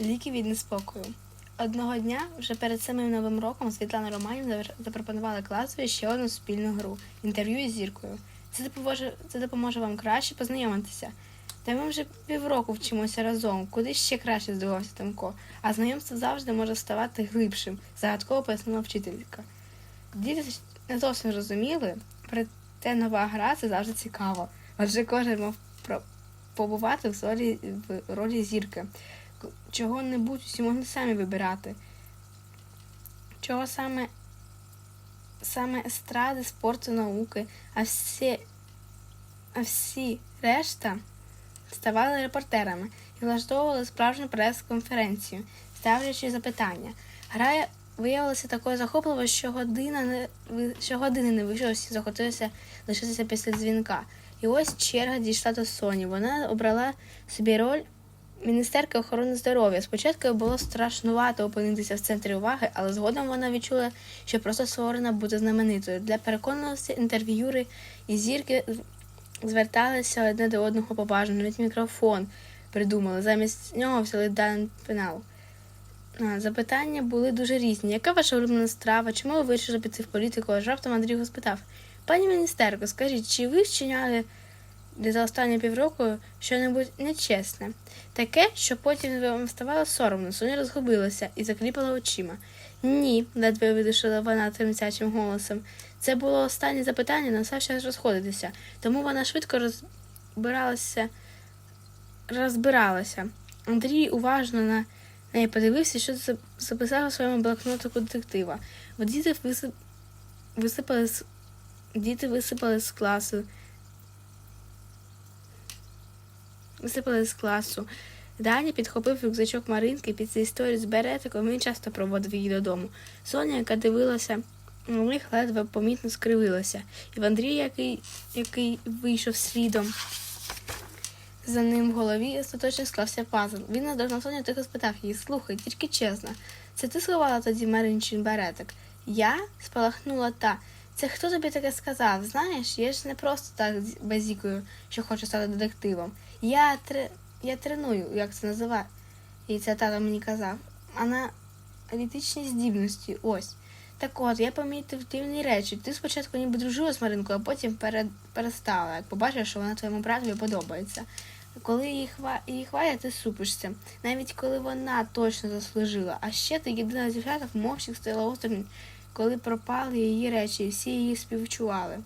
Ліки від неспокою. Одного дня, вже перед самим новим роком, Світлана Романівна запропонувала класові ще одну спільну гру інтерв'ю із зіркою. Це допоможе, це допоможе вам краще познайомитися. Та ми вже півроку вчимося разом, куди ще краще здивувався Тимко, а знайомство завжди може ставати глибшим, загадково пояснила вчителька. Діти не зовсім розуміли, проте нова гра це завжди цікаво, адже кожен мав побувати в ролі, в ролі зірки. Чого-небудь усі могли самі вибирати. Чого саме, саме естради, спорту, науки, а всі, а всі решта ставали репортерами і влаштовували справжню прес-конференцію, ставлячи запитання. Гра виявилася такою захопливою, що година не що години не вийшло, всі захотілося лишитися після дзвінка. І ось черга дійшла до Соні. Вона обрала собі роль міністерки охорони здоров'я. Спочатку було страшнувато опинитися в центрі уваги, але згодом вона відчула, що просто створена бути знаменитою. Для переконаності інтерв'юри і зірки зверталися одне до одного поважно, навіть мікрофон придумали. Замість нього взяли дан пенал. Запитання були дуже різні. Яка ваша улюблена страва? Чому ви вирішили піти в політику? Аж раптом Андрій його спитав. Пані міністерко, скажіть, чи ви вчиняли за останні півроку щось нечесне? Таке, що потім вам ставало соромно, Соня розгубилася і закліпала очима. Ні, ледве видушила вона тремтячим голосом. Це було останнє запитання, настав час розходитися, тому вона швидко розбиралася, розбиралася. Андрій уважно на неї подивився, що записав у своєму блокнотику детектива. Діти висип... висипали з... діти висипали з класу. Висипали з класу. Даня підхопив рюкзачок Маринки під цю історію з беретиком, він часто проводив її додому. Соня, яка дивилася на них, ледве помітно скривилася. І в Андрія, який, який вийшов слідом за ним в голові, остаточно склався пазл. Він наздогнав Соню тихо спитав її, слухай, тільки чесно, це ти сховала тоді Маринчин беретик? Я? спалахнула та. Це хто тобі таке сказав? Знаєш, я ж не просто так базікую, що хочу стати детективом. Я тре... я треную, як це називає. І це тато мені казав. Аналітичні здібності, ось. Так от, я помітив дивні речі. Ти спочатку ніби дружила з Маринкою, а потім пере... перестала, як побачиш, що вона твоєму братові подобається. Коли її, хва... її хвалять, ти супишся, навіть коли вона точно заслужила. А ще ти єдина з дівчаток мовчик стояла осторонь, коли пропали її речі, і всі її співчували.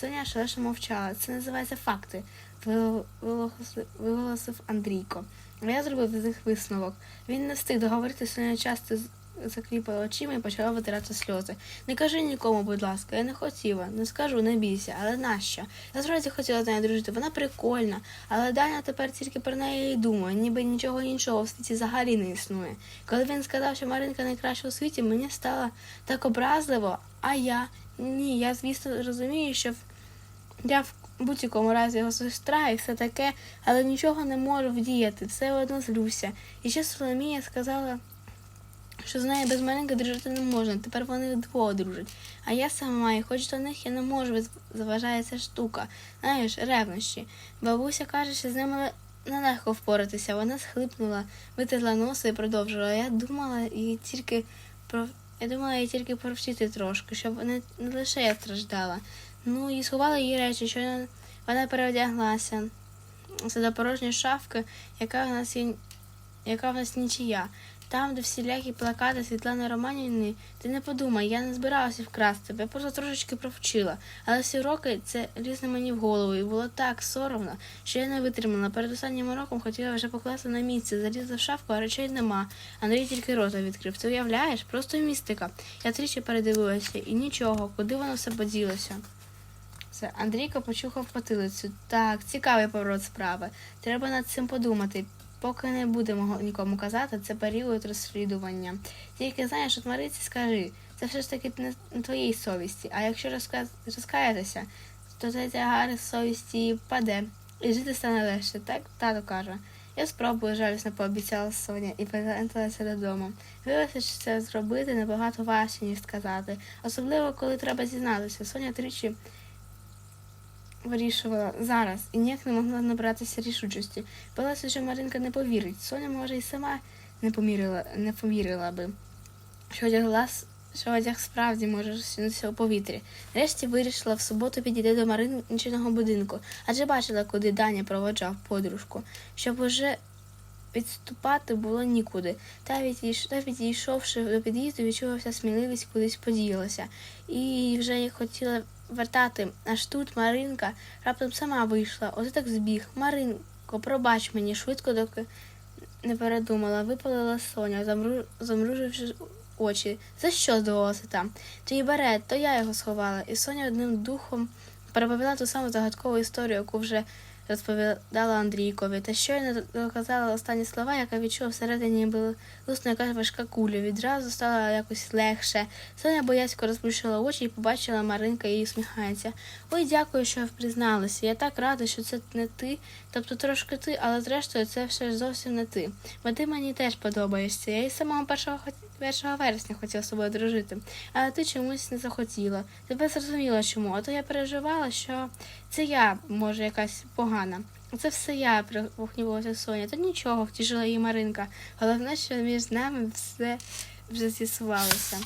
Соня шалено мовчала. Це називається факти, виголосив- Андрійко. Я зробив з них висновок. Він не встиг договорити, Соня часто з- очима і почала витирати сльози. Не кажи нікому, будь ласка, я не хотіла, не скажу, не бійся, але нащо? Я справді хотіла з нею дружити, вона прикольна, але Даня тепер тільки про неї і думає, ніби нічого іншого в світі взагалі не існує. Коли він сказав, що Маринка найкраща у світі, мені стало так образливо, а я ні, я звісно розумію, що я в будь-якому разі його сестра і все таке, але нічого не можу вдіяти, все одно злюся. І ще Соломія сказала, що з нею без Маринки дружити не можна, тепер вони вдвох дружать. А я сама, і хоч до них я не можу, без- заважає ця штука. Знаєш, ревнощі. Бабуся каже, що з ними нелегко впоратися. Вона схлипнула, витерла носа і продовжила. Я думала і тільки про. Я думала її тільки провчити трошки, щоб не, не лише я страждала. Ну і сховала її речі, що вона, переодяглася. Це до порожньої шафки, яка в нас є, яка в нас нічия. Там, де всілякі плакати Світлани Романівни, ти не подумай, я не збиралася вкрасти я просто трошечки провчила. Але всі роки це лізло мені в голову, і було так соромно, що я не витримала. Перед останнім роком хотіла вже покласти на місце, залізла в шафку, а речей нема. Андрій тільки рота відкрив. Ти уявляєш? Просто містика. Я тричі передивилася, і нічого, куди воно все поділося. Все, Андрійко почухав потилицю. Так, цікавий поворот справи. Треба над цим подумати. Поки не будемо нікому казати, це період розслідування. Тільки знаєш, от Мариці скажи, це все ж таки не твоїй совісті. А якщо розказ... розкаятися, то цей тягар совісті впаде. І жити стане легше, так тато каже. Я спробую, жалісно пообіцяла Соня і повернулася додому. Виявилося, що це зробити набагато важче, ніж сказати. Особливо, коли треба зізнатися. Соня тричі вирішувала зараз і ніяк не могла набратися рішучості. Боялася, що Маринка не повірить. Соня, може, і сама не помірила, не повірила би, що одягла що одяг справді може розсунутися у повітрі. Нарешті вирішила в суботу підійти до Маринчиного будинку, адже бачила, куди Даня проводжав подружку, щоб уже відступати було нікуди. Та, відійш... та відійшовши до під'їзду, відчувався сміливість кудись подіялася. І вже хотіла вертати, аж тут Маринка раптом сама вийшла. Оце так збіг. Маринко, пробач мені, швидко доки не передумала, випалила Соня, замру... замруживши очі. За що здавалося там? Твій берет, то я його сховала. І Соня одним духом переповіла ту саму загадкову історію, яку вже розповідала Андрійкові, та щойно доказала останні слова, яка відчула всередині була лусна якась важка куля. Відразу стало якось легше. Соня боязько розплющила очі і побачила Маринка і усміхається. Ой, дякую, що призналася. Я так рада, що це не ти, тобто трошки ти, але зрештою це все ж зовсім не ти. Бо ти мені теж подобаєшся. Я і самого першого хот- 1 вересня хотіла з тобою дружити, але ти чомусь не захотіла. Тебе зрозуміла чому, а то я переживала, що це я, може, якась погана. Це все я, прохнювалася Соня. Та нічого, втішила її Маринка. Головне, що між нами все вже з'ясувалося.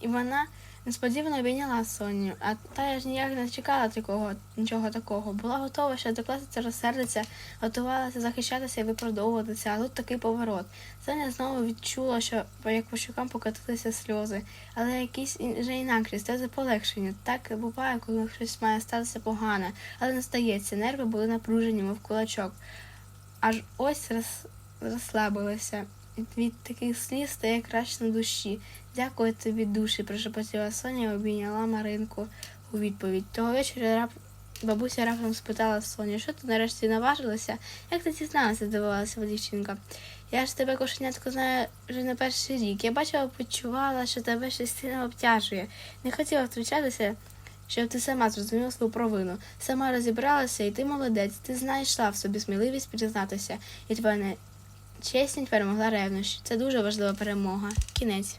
І вона несподівано обійняла Соню, а та ж ніяк не чекала такого, нічого такого. Була готова, що докласиться розсердиться, готувалася захищатися і виправдовуватися, а тут такий поворот. Соня знову відчула, що як по щокам покотилися сльози, але якісь вже інакші, сльози полегшення. Так буває, коли щось має статися погане, але не стається. Нерви були напружені, мов кулачок. Аж ось роз, розслабилися. Від таких сліз стає краще на душі. Дякую тобі, душі, прошепотіла Соня і обійняла Маринку у відповідь. Того вечора рап... бабуся раптом спитала Соню, що ти нарешті наважилася? Як ти дізналася, здивувалася дівчинка. Я ж тебе, кошенятко, знаю вже не перший рік. Я бачила, почувала, що тебе щось сильно обтяжує. Не хотіла втручатися, щоб ти сама зрозуміла свою провину. Сама розібралася, і ти молодець. Ти знайшла в собі сміливість признатися. І твоя. Чесність перемогла ревнощ. Це дуже важлива перемога. Кінець.